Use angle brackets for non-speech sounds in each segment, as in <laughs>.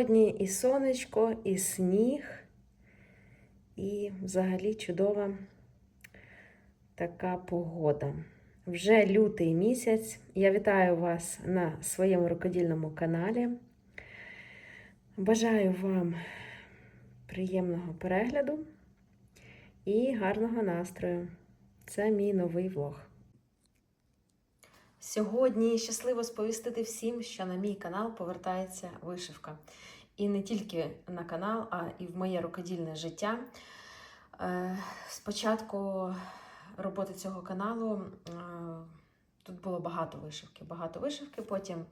сьогодні і сонечко, і сніг, і взагалі чудова така погода. Вже лютий місяць. Я вітаю вас на своєму рукодільному каналі. Бажаю вам приємного перегляду і гарного настрою. Це мій новий влог. Сьогодні щасливо сповістити всім, що на мій канал повертається вишивка. І не тільки на канал, а і в моє рукодільне життя. Е, Спочатку роботи цього каналу е, тут було багато вишивки. Багато вишивки. Потім,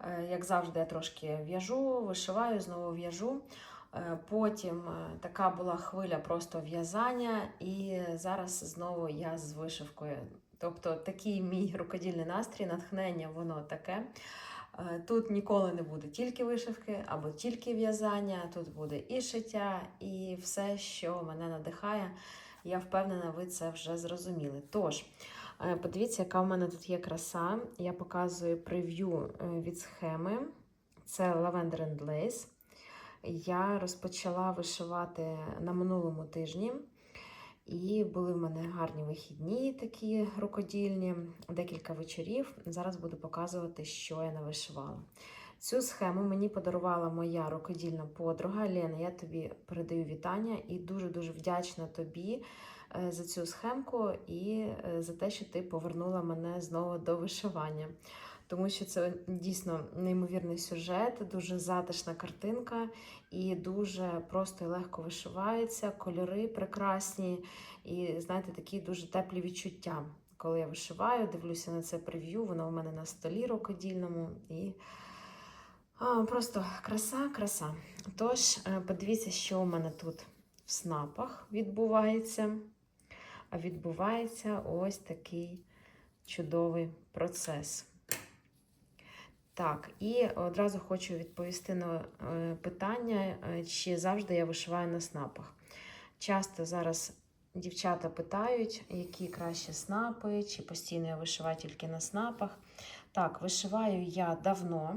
е, як завжди, я трошки в'яжу, вишиваю, знову в'яжу. Потім така була хвиля просто в'язання, і зараз знову я з вишивкою. Тобто такий мій рукодільний настрій, натхнення, воно таке. Е, Тут ніколи не буде тільки вишивки або тільки в'язання, тут буде і шиття, і все, що мене надихає. Я впевнена, ви це вже зрозуміли. Тож, е, подивіться, яка в мене тут є краса. Я показую прев'ю е, від схеми. Це Lavender and Lace. Я розпочала вишивати на минулому тижні. І були в мене гарні вихідні, такі рукодільні, декілька вечорів. Зараз буду показувати, що я навишивала. Цю схему мені подарувала моя рукодільна подруга Лена. Я тобі передаю вітання і дуже-дуже вдячна тобі е, за цю схемку і е, за те, що ти повернула мене знову до вишивання. Тому що це дійсно неймовірний сюжет, дуже затишна картинка і дуже просто і легко вишивається, кольори прекрасні, і знаєте, такі дуже теплі відчуття. Коли я вишиваю, дивлюся на це прев'ю, воно у мене на столі рукодільному. І а, просто краса, краса. Тож, е, подивіться, що у мене тут в снапах відбувається. А відбувається ось такий чудовий процес. Так, і одразу хочу відповісти на е, питання, е, чи завжди я вишиваю на снапах. Часто зараз дівчата питають, які краще снапи, чи постійно я вишиваю тільки на снапах. Так, вишиваю я давно,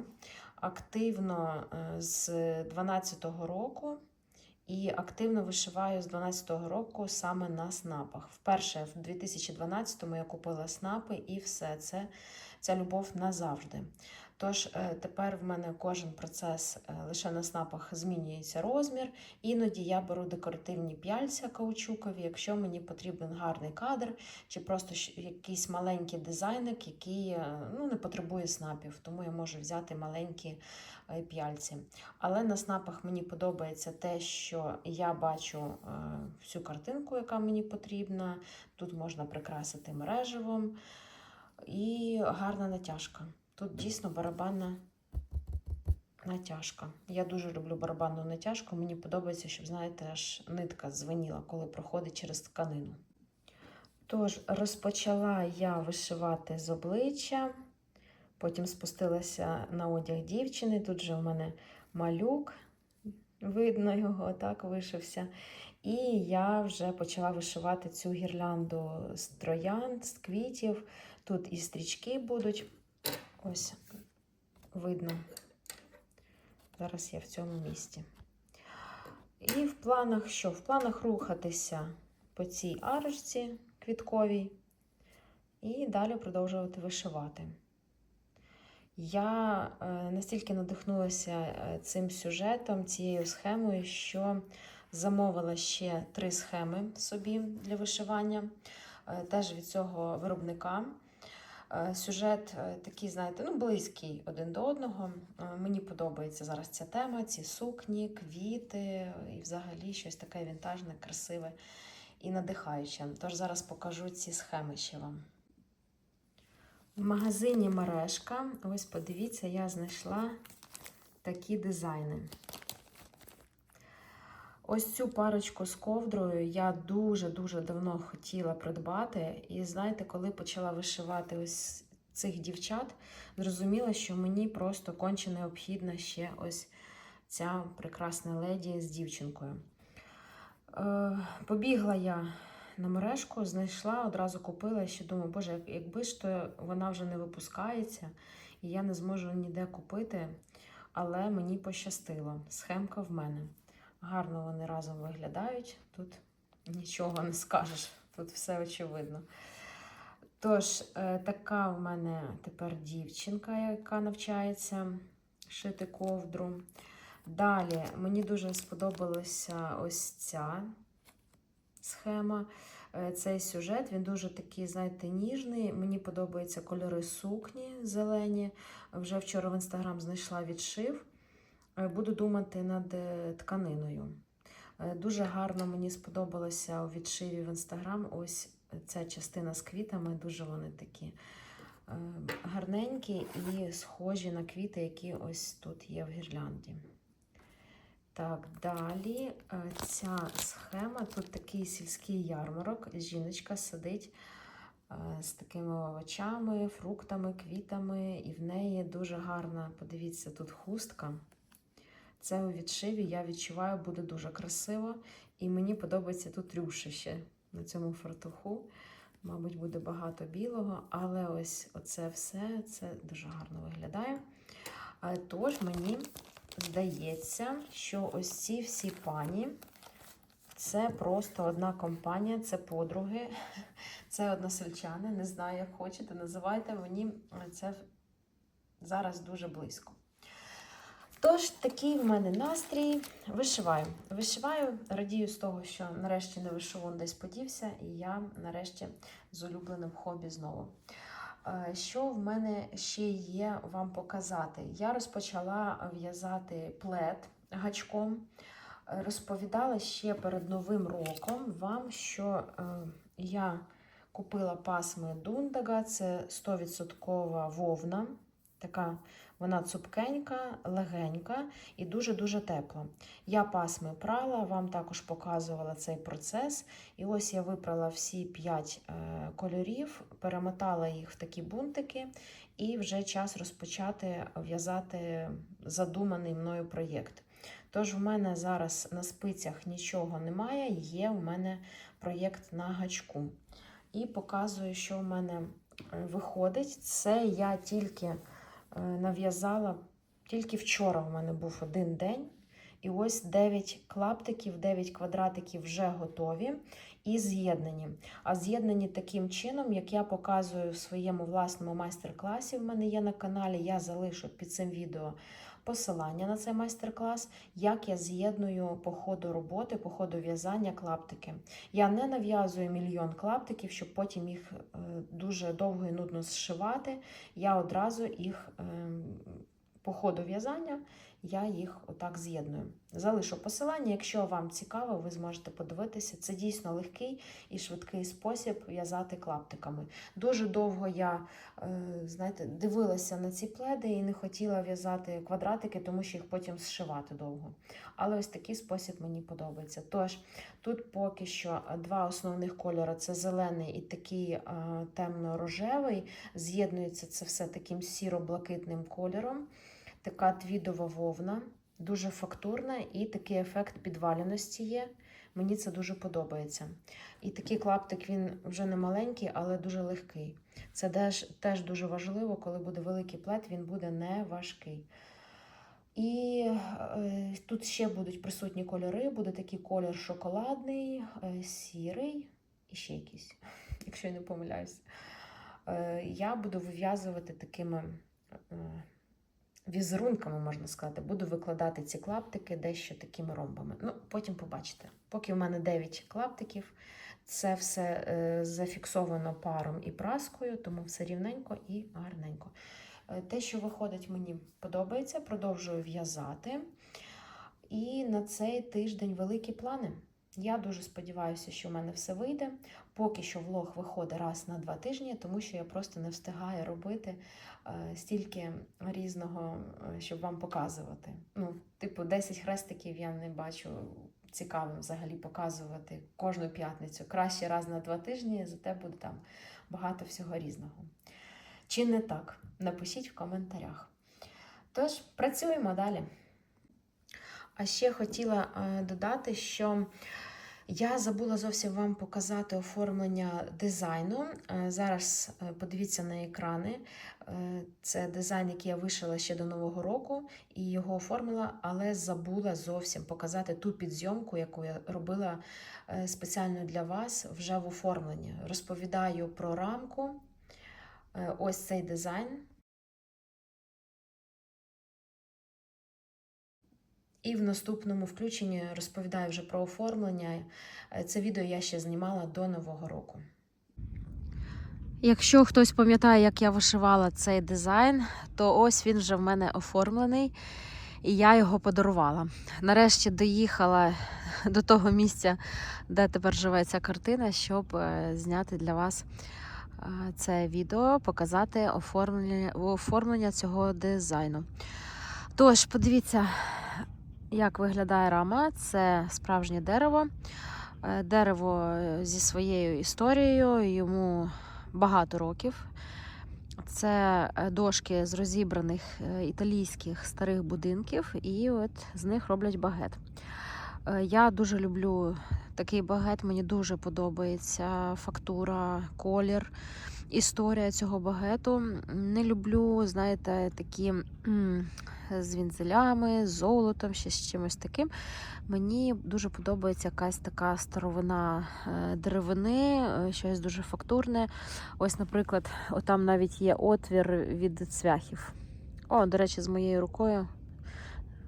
активно е, з 12-го року. І активно вишиваю з 12-го року саме на снапах. Вперше в 2012-му я купила снапи, і все це ця любов назавжди. Тож е, тепер в мене кожен процес е, лише на снапах змінюється розмір. Іноді я беру декоративні п'яльця каучукові, якщо мені потрібен гарний кадр, чи просто якийсь маленький дизайник, який е, ну, не потребує снапів, тому я можу взяти маленькі п'яльці. Але на снапах мені подобається те, що я бачу всю картинку, яка мені потрібна. Тут можна прикрасити мереживом і гарна натяжка. Тут дійсно барабанна натяжка. Я дуже люблю барабанну натяжку. Мені подобається, щоб, знаєте, аж нитка звеніла, коли проходить через тканину. Тож, розпочала я вишивати з обличчя, потім спустилася на одяг дівчини. Тут же у мене малюк, видно його, так вишився. І я вже почала вишивати цю гірлянду з троянд, з квітів. Тут і стрічки будуть. Ось, видно. Зараз я в цьому місці. І в планах що? В планах рухатися по цій арочці квітковій і далі продовжувати вишивати. Я е, настільки надихнулася е, цим сюжетом, цією схемою, що замовила ще три схеми собі для вишивання, е, теж від цього виробника. Сюжет такий, знаєте, ну, близький один до одного. Мені подобається зараз ця тема, ці сукні, квіти і взагалі щось таке вінтажне, красиве і надихаюче. Тож зараз покажу ці схеми ще вам. В магазині мережка, ось подивіться, я знайшла такі дизайни. Ось цю парочку з ковдрою я дуже-дуже давно хотіла придбати. І знаєте, коли почала вишивати ось цих дівчат, зрозуміла, що мені просто конче необхідна ще ось ця прекрасна леді з дівчинкою. Е, побігла я на мережку, знайшла, одразу купила ще думаю, боже, якби ж то вона вже не випускається, і я не зможу ніде купити. але мені пощастило. Схемка в мене. Гарно вони разом виглядають. Тут нічого не скажеш, тут все очевидно. Тож, е, така в мене тепер дівчинка, яка навчається шити ковдру. Далі мені дуже сподобалася ось ця схема. Е, Цей сюжет він дуже такий, знаєте, ніжний. Мені подобаються кольори сукні зелені. Вже вчора в інстаграм знайшла відшив. Е, Буду думати над е, тканиною. Е, Дуже гарно мені сподобалося у відшиві в інстаграм. Ось ця частина з квітами. Дуже вони такі гарненькі і схожі на квіти, які ось тут є в гірлянді. Так, далі ця схема. Тут такий сільський ярмарок. Жіночка сидить з такими овочами, фруктами, квітами, і в неї дуже гарна, подивіться, тут хустка. Це у відшиві, я відчуваю, буде дуже красиво. І мені подобається тут рюшище на цьому фартуху. Мабуть, буде багато білого, але ось оце все це дуже гарно виглядає. Е, Тож мені здається, що ось ці всі пані це просто одна компанія, це подруги, <laughs> це односельчани. Не знаю, як хочете, називайте мені це зараз дуже близько. Тож, такий в мене настрій. Вишиваю. Вишиваю, радію з того, що нарешті не вишивон десь подівся, і я нарешті з улюбленим хобі знову. Е, Що в мене ще є вам показати? Я розпочала в'язати плед гачком. Розповідала ще перед Новим роком вам, що е, я купила пасми Дундага, це 100% вовна. Така вона цупкенька, легенька і дуже-дуже тепла. Я пасми прала, вам також показувала цей процес. І ось я випрала всі 5 е, кольорів, перемотала їх в такі бунтики, і вже час розпочати в'язати задуманий мною проєкт. Тож, в мене зараз на спицях нічого немає, є у мене проєкт на гачку. І показую, що в мене е, виходить. Це я тільки нав'язала, тільки вчора в мене був один день. І ось 9 клаптиків, 9 квадратиків вже готові і з'єднані. А з'єднані таким чином, як я показую в своєму власному майстер-класі, в мене є на каналі, я залишу під цим відео посилання на цей майстер-клас, як я з'єдную по ходу роботи, по ходу в'язання клаптики. Я не нав'язую мільйон клаптиків, щоб потім їх е, дуже довго і нудно зшивати. Я одразу їх ем, по ходу в'язання я їх отак з'єдную. Залишу посилання, якщо вам цікаво, ви зможете подивитися. Це дійсно легкий і швидкий спосіб в'язати клаптиками. Дуже довго я е, знаєте, дивилася на ці пледи і не хотіла в'язати квадратики, тому що їх потім зшивати довго. Але ось такий спосіб мені подобається. Тож, тут поки що два основних кольори це зелений і такий е, темно-рожевий. З'єднується це все таким сіро-блакитним кольором така твідова вовна, дуже фактурна і такий ефект підваляності є. Мені це дуже подобається. І такий клаптик він вже не маленький, але дуже легкий. Це теж, теж дуже важливо, коли буде великий плед, він буде не важкий. І е, тут ще будуть присутні кольори, буде такий колір шоколадний, е, сірий і ще якийсь, <laughs> якщо я не помиляюся. Е, я буду вив'язувати такими. Е, візерунками, можна сказати, буду викладати ці клаптики дещо такими ромбами. Ну, потім побачите. Поки в мене 9 клаптиків, це все е, зафіксовано паром і праскою, тому все рівненько і гарненько. Е, те, що виходить, мені подобається, продовжую в'язати. І на цей тиждень великі плани. Я дуже сподіваюся, що в мене все вийде. Поки що влог виходить раз на два тижні, тому що я просто не встигаю робити е, стільки різного, е, щоб вам показувати. Ну, типу, 10 хрестиків я не бачу цікавим взагалі показувати кожну п'ятницю. Краще раз на два тижні, зате буде там багато всього різного. Чи не так? Напишіть в коментарях. Тож, працюємо далі. А ще хотіла е, додати, що Я забула зовсім вам показати оформлення дизайну. Е, Зараз е, подивіться на екрани. Е, Це дизайн, який я вишила ще до Нового року і його оформила, але забула зовсім показати ту підзйомку, яку я робила спеціально для вас вже в оформленні. Розповідаю про рамку. Ось цей дизайн. І в наступному включенні розповідаю вже про оформлення. Це відео я ще знімала до Нового року. Якщо хтось пам'ятає, як я вишивала цей дизайн, то ось він вже в мене оформлений, і я його подарувала. Нарешті доїхала до того місця, де тепер живе ця картина, щоб е, зняти для вас е, це відео, показати оформлення, оформлення цього дизайну. Тож, подивіться, як виглядає рама. Це справжнє дерево. Е, Дерево е, зі своєю історією, йому багато років. Це е, дошки з розібраних італійських старих будинків, і от з них роблять багет. Я дуже люблю такий багет, мені дуже подобається фактура, колір, історія цього багету. Не люблю, знаєте, такі з вінзелями, з золотом, ще з чимось таким. Мені дуже подобається якась така старовина е, деревини, е, щось дуже фактурне. Ось, наприклад, отам навіть є отвір від цвяхів. О, до речі, з моєю рукою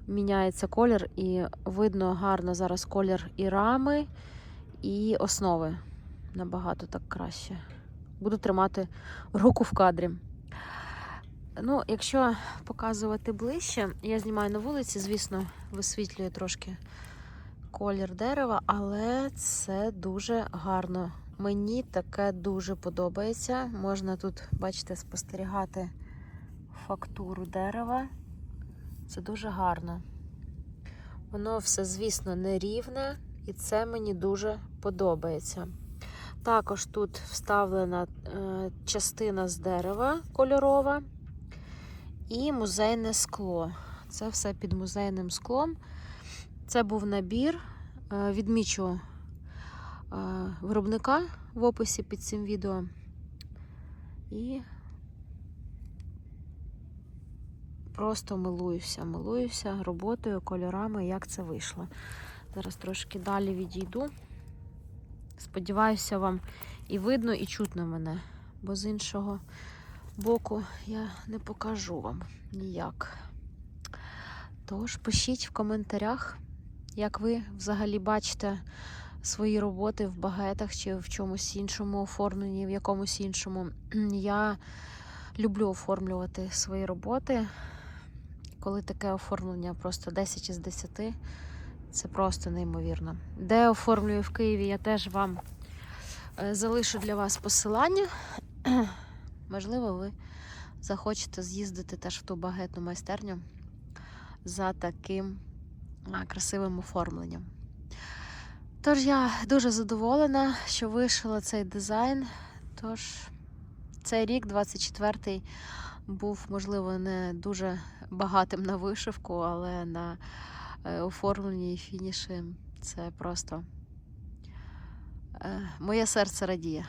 міняється колір, і видно гарно зараз колір і рами, і основи. Набагато так краще. Буду тримати руку в кадрі. Ну, якщо показувати ближче, я знімаю на вулиці, звісно, висвітлює трошки колір дерева, але це дуже гарно. Мені таке дуже подобається. Можна тут, бачите, спостерігати фактуру дерева. Це дуже гарно. Воно все, звісно, не рівне, і це мені дуже подобається. Також тут вставлена е, частина з дерева кольорова і музейне скло. Це все під музейним склом. Це був набір. Е, Відмічу е, виробника в описі під цим відео. І просто милуюся, милуюся роботою, кольорами, як це вийшло. Зараз трошки далі відійду. Сподіваюся, вам і видно, і чутно мене, бо з іншого боку я не покажу вам ніяк. Тож пишіть в коментарях, як ви взагалі бачите свої роботи в багетах чи в чомусь іншому оформленні, в якомусь іншому. <clears throat> Я люблю оформлювати свої роботи. Коли таке оформлення просто 10 із 10, це просто неймовірно. Де оформлюю в Києві, я теж вам е, залишу для вас посилання. <clears throat> Можливо, ви захочете з'їздити теж в ту багетну майстерню за таким красивим оформленням. Тож я дуже задоволена, що вишила цей дизайн. Тож цей рік, 24-й, був, можливо, не дуже багатим на вишивку, але на е, оформленні і фініші це просто е, моє серце радіє.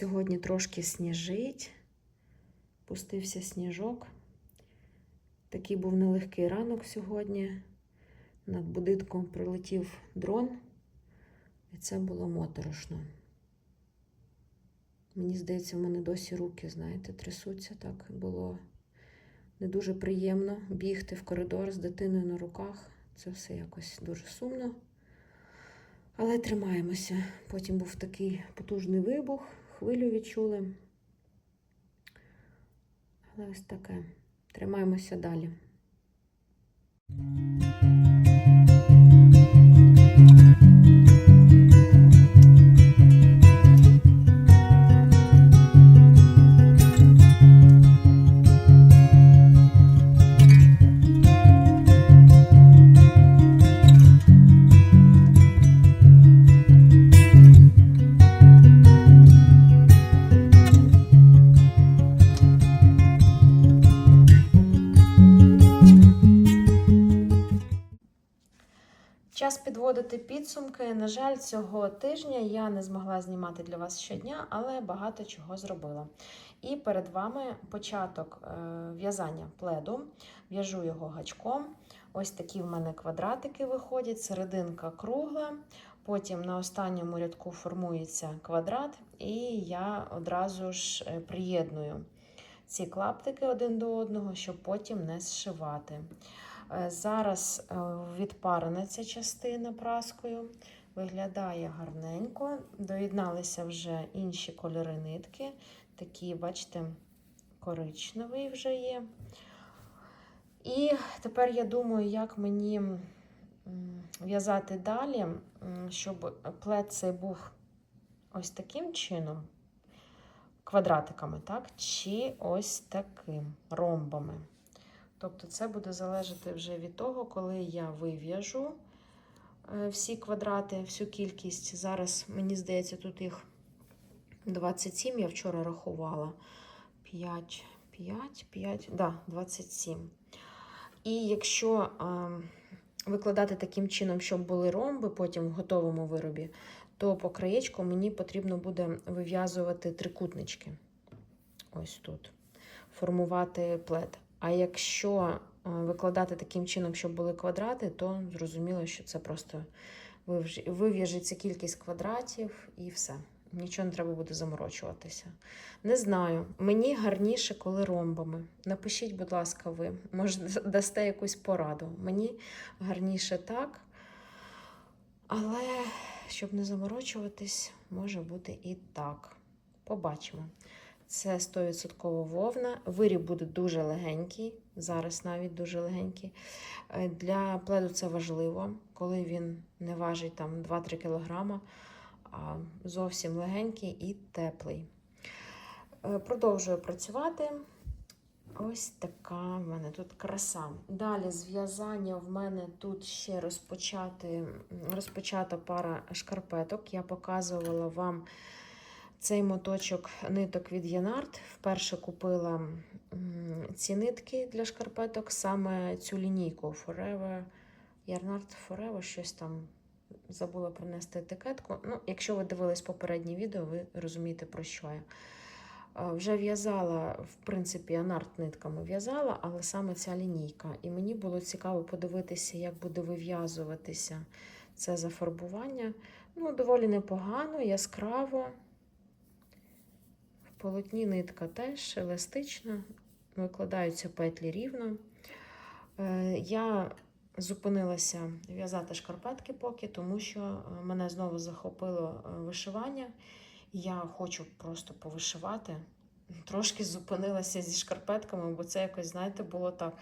Сьогодні трошки сніжить. Пустився сніжок. Такий був нелегкий ранок сьогодні. Над будинком прилетів дрон, і це було моторошно. Мені здається, в мене досі руки, знаєте, трясуться так було Не дуже приємно бігти в коридор з дитиною на руках. Це все якось дуже сумно. Але тримаємося. Потім був такий потужний вибух, хвилю відчули. Але ось таке. Тримаємося далі. Підводити підсумки. На жаль, цього тижня я не змогла знімати для вас щодня, але багато чого зробила. І перед вами початок е, в'язання пледу. В'яжу його гачком. Ось такі в мене квадратики виходять, серединка кругла. Потім на останньому рядку формується квадрат, і я одразу ж е, приєдную ці клаптики один до одного, щоб потім не зшивати. Е, Зараз е, відпарена ця частина праскою, виглядає гарненько. Доєдналися вже інші кольори нитки. Такі, бачите, коричневий вже є. І тепер я думаю, як мені в'язати далі, щоб плед цей був ось таким чином, квадратиками, так? Чи ось таким ромбами. Тобто це буде залежати вже від того, коли я вив'яжу е, всі квадрати, всю кількість. Зараз, мені здається, тут їх 27, я вчора рахувала. 5, 5, 5, да, 27. І якщо викладати таким чином, щоб були ромби потім в готовому виробі, то по краєчку мені потрібно буде вив'язувати трикутнички. Ось тут. Формувати плед. А якщо е, викладати таким чином, щоб були квадрати, то зрозуміло, що це просто вив'яжеться кількість квадратів і все. Нічого не треба буде заморочуватися. Не знаю. Мені гарніше, коли ромбами. Напишіть, будь ласка, ви. Може, <laughs> дасте якусь пораду. Мені гарніше так. Але щоб не заморочуватись, може бути і так. Побачимо. Це 100% вовна. Виріб буде дуже легенький, зараз навіть дуже легенький. Е, Для пледу це важливо, коли він не важить там 2-3 кг, а зовсім легенький і теплий. Е, Продовжую працювати. Ось така в мене тут краса. Далі зв'язання в мене тут ще розпочати, розпочата пара шкарпеток. Я показувала вам цей моточок ниток від Янарт. Вперше купила ці нитки для шкарпеток, саме цю лінійку Forever. Янарт Forever, щось там забула принести етикетку. Ну, якщо ви дивились попереднє відео, ви розумієте, про що я. Е, Вже в'язала, в принципі, анарт нитками в'язала, але саме ця лінійка. І мені було цікаво подивитися, як буде вив'язуватися це зафарбування. Ну, доволі непогано, яскраво. Полотні нитка теж еластична, викладаються петлі рівно. Е, Я зупинилася в'язати шкарпетки поки, тому що е, мене знову захопило е, вишивання. Я хочу просто повишивати. Трошки зупинилася зі шкарпетками, бо це якось, знаєте, було так.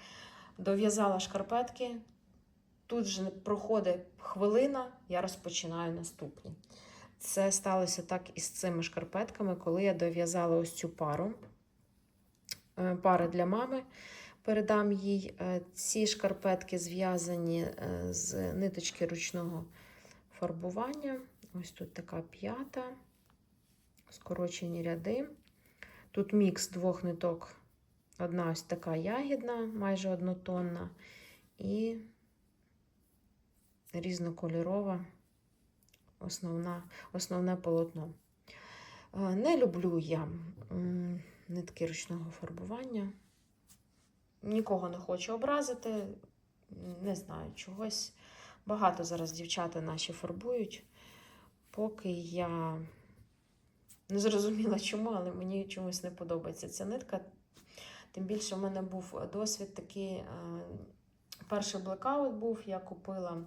Дов'язала шкарпетки, тут же проходить хвилина, я розпочинаю наступні. Це сталося так і з цими шкарпетками, коли я дов'язала ось цю пару. Е, Пара для мами. Передам їй Е, ці шкарпетки зв'язані е, з ниточки ручного фарбування. Ось тут така п'ята, скорочені ряди. Тут мікс двох ниток. Одна ось така ягідна, майже однотонна, і різнокольорова основна, основне полотно. Е, Не люблю я нитки ручного фарбування. Нікого не хочу образити. Не знаю, чогось. Багато зараз дівчата наші фарбують. Поки я не зрозуміла чому, але мені чомусь не подобається ця нитка. Тим більше в мене був досвід такий. е, Перший блекаут був, я купила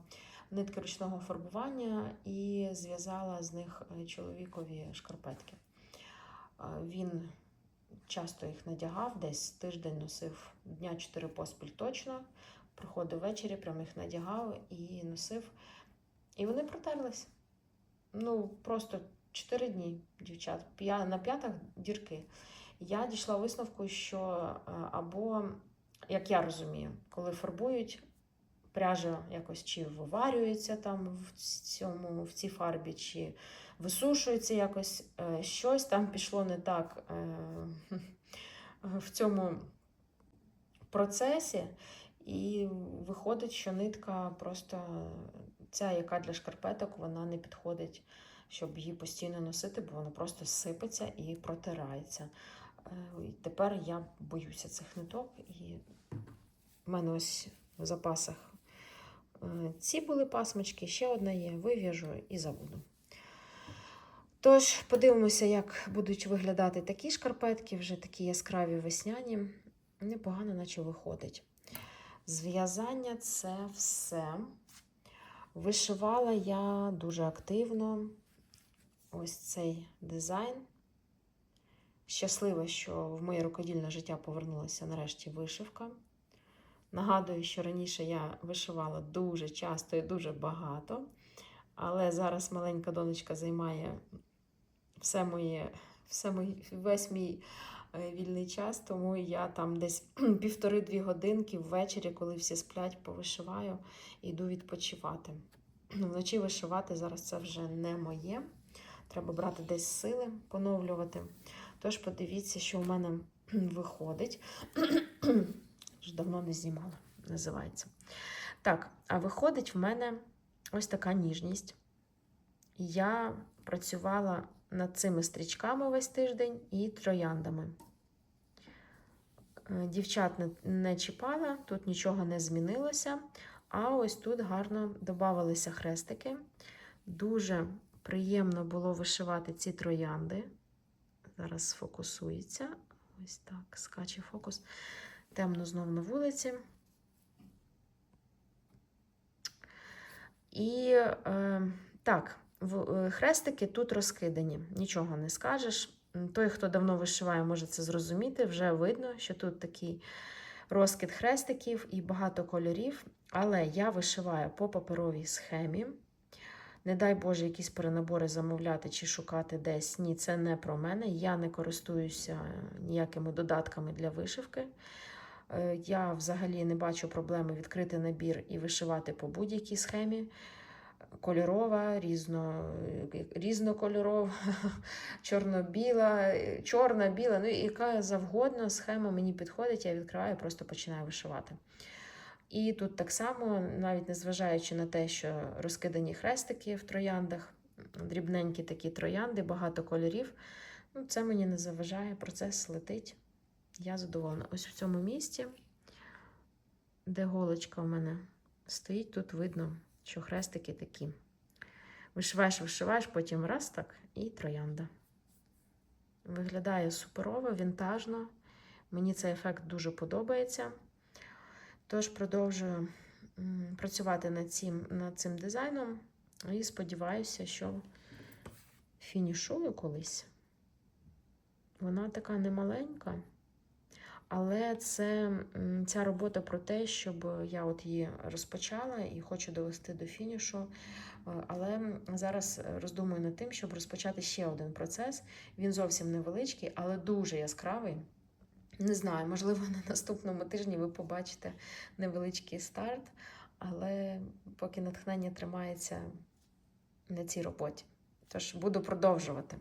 нитки ручного фарбування і зв'язала з них е, чоловікові шкарпетки. Е, Він часто їх надягав, десь тиждень носив дня 4 поспіль точно. Приходив ввечері, прям їх надягав і носив. І вони протерлись. Ну, просто 4 дні, дівчат. На п'ятах дірки. Я дійшла висновку, що е, або, як я розумію, коли фарбують, пряжа якось чи виварюється там в цьому, в цій фарбі, чи висушується якось, е, щось там пішло не так е, в цьому процесі. І виходить, що нитка просто ця, яка для шкарпеток, вона не підходить, щоб її постійно носити, бо вона просто сипеться і протирається. Е, і Тепер я боюся цих ниток, і в мене ось в запасах ці були пасмочки, ще одна є, вив'яжу і забуду. Тож, подивимося, як будуть виглядати такі шкарпетки, вже такі яскраві весняні. Непогано, наче виходить. Зв'язання це все. Вишивала я дуже активно ось цей дизайн. Щаслива, що в моє рукодільне життя повернулася нарешті вишивка. Нагадую, що раніше я вишивала дуже часто і дуже багато, але зараз маленька донечка займає все моє, все мої, весь мій е, вільний час, тому я там десь <clears throat> півтори-дві годинки ввечері, коли всі сплять, повишиваю і йду відпочивати. <clears throat> Вночі вишивати зараз це вже не моє. Треба брати десь сили, поновлювати. Тож подивіться, що у мене <clears throat> виходить. Вже давно не знімала, називається. Так, а виходить в мене ось така ніжність. Я працювала над цими стрічками весь тиждень і трояндами. Е, Дівчат не, чіпала, тут нічого не змінилося. А ось тут гарно додавалися хрестики. Дуже приємно було вишивати ці троянди. Зараз сфокусується. Ось так, скаче фокус. Темно знов на вулиці. І е, так, е, хрестики тут розкидані, нічого не скажеш. Той, хто давно вишиває, може це зрозуміти. Вже видно, що тут такий розкид хрестиків і багато кольорів. Але я вишиваю по паперовій схемі. Не дай Боже, якісь перенабори замовляти чи шукати десь. Ні, це не про мене. Я не користуюся ніякими додатками для вишивки. Е, Я взагалі не бачу проблеми відкрити набір і вишивати по будь-якій схемі. Кольорова, різно, різнокольорова, <laughs> чорно-біла, чорна, біла, ну яка завгодно схема мені підходить, я відкриваю, просто починаю вишивати. І тут так само, навіть незважаючи на те, що розкидані хрестики в трояндах, дрібненькі такі троянди, багато кольорів, ну, це мені не заважає, процес летить. Я задоволена. Ось в цьому місці, де голочка в мене стоїть, тут видно, що хрестики такі. Вишиваєш, вишиваєш, потім раз так і троянда. Виглядає суперово, вінтажно. Мені цей ефект дуже подобається. Тож продовжую працювати над цим, над цим дизайном і сподіваюся, що фінішую колись. Вона така немаленька, але це, ця робота про те, щоб я от її розпочала і хочу довести до фінішу. Е, Але зараз роздумую над тим, щоб розпочати ще один процес. Він зовсім невеличкий, але дуже яскравий. Не знаю, можливо, <laughs> на наступному тижні ви побачите невеличкий старт, але поки натхнення тримається на цій роботі. Тож буду продовжувати.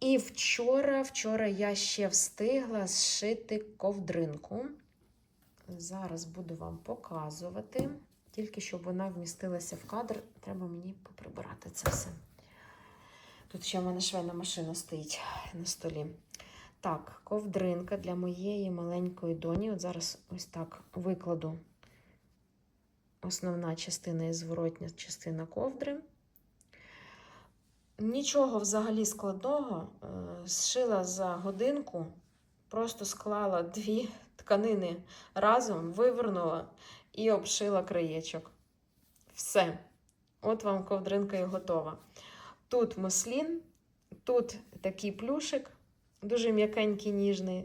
І вчора, вчора я ще встигла зшити ковдринку. Зараз буду вам показувати. Тільки щоб вона вмістилася в кадр, треба мені поприбирати це все. Тут ще в мене швейна машина стоїть на столі. Так, ковдринка для моєї маленької доні. От зараз ось так викладу основна частина і зворотня частина ковдри. Нічого взагалі складного. е, Зшила за годинку просто склала дві тканини разом, вивернула і обшила краєчок. Все. От вам ковдринка і готова. Тут муслін, тут такий плюшик, дуже м'якенький, ніжний.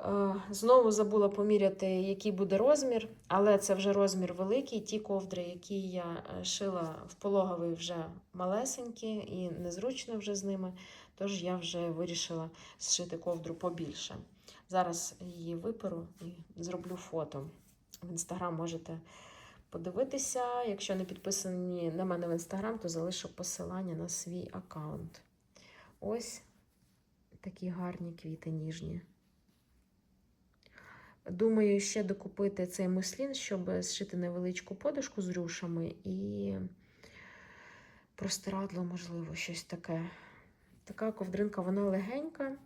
Е, Знову забула поміряти, який буде розмір, але це вже розмір великий. Ті ковдри, які я е, шила в пологовий, вже малесенькі і незручно вже з ними. Тож я вже вирішила зшити ковдру побільше. Зараз її виперу і зроблю фото. В інстаграм можете подивитися. Якщо не підписані на мене в інстаграм, то залишу посилання на свій аккаунт. Ось такі гарні квіти ніжні. Думаю, ще докупити цей муслін, щоб зшити невеличку подушку з рюшами і простирадло, можливо, щось таке. Така ковдринка, вона легенька,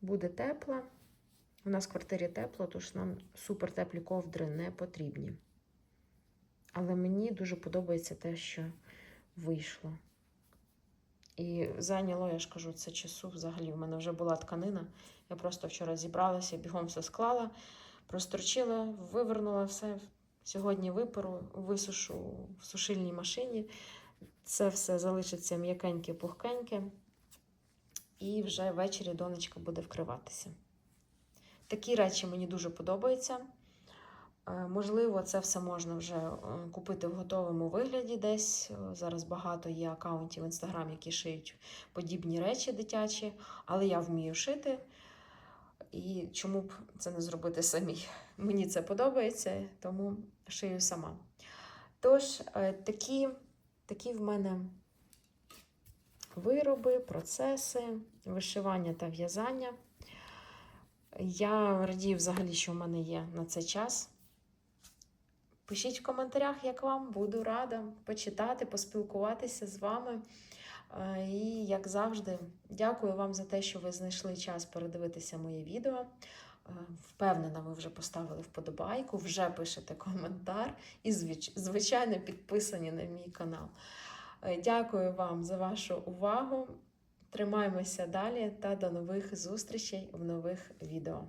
буде тепла. У нас в квартирі тепло, тож нам супер теплі ковдри не потрібні. Але мені дуже подобається те, що вийшло. І зайняло, я ж кажу, це часу взагалі. У мене вже була тканина. Я просто вчора зібралася, бігом все склала, прострочила, вивернула все. Сьогодні виперу, висушу в сушильній машині. Це все залишиться м'якеньке, пухкеньке. І вже ввечері донечка буде вкриватися. Такі речі мені дуже подобаються. Е, Можливо, це все можна вже е, купити в готовому вигляді десь. Е, Зараз багато є аккаунтів в інстаграм, які шиють подібні речі дитячі, але я вмію шити. І чому б це не зробити самі? Мені це подобається, тому шию сама. Тож, е, такі, такі в мене вироби, процеси, вишивання та в'язання. Я радію взагалі, що в мене є на це час. Пишіть в коментарях, як вам, буду рада почитати, поспілкуватися з вами. Е, І, як завжди, дякую вам за те, що ви знайшли час передивитися моє відео. Е, Впевнена, ви вже поставили вподобайку, вже пишете коментар і, звичайно, підписані на мій канал. Е, Дякую вам за вашу увагу. Тримаємося далі та до нових зустрічей в нових відео.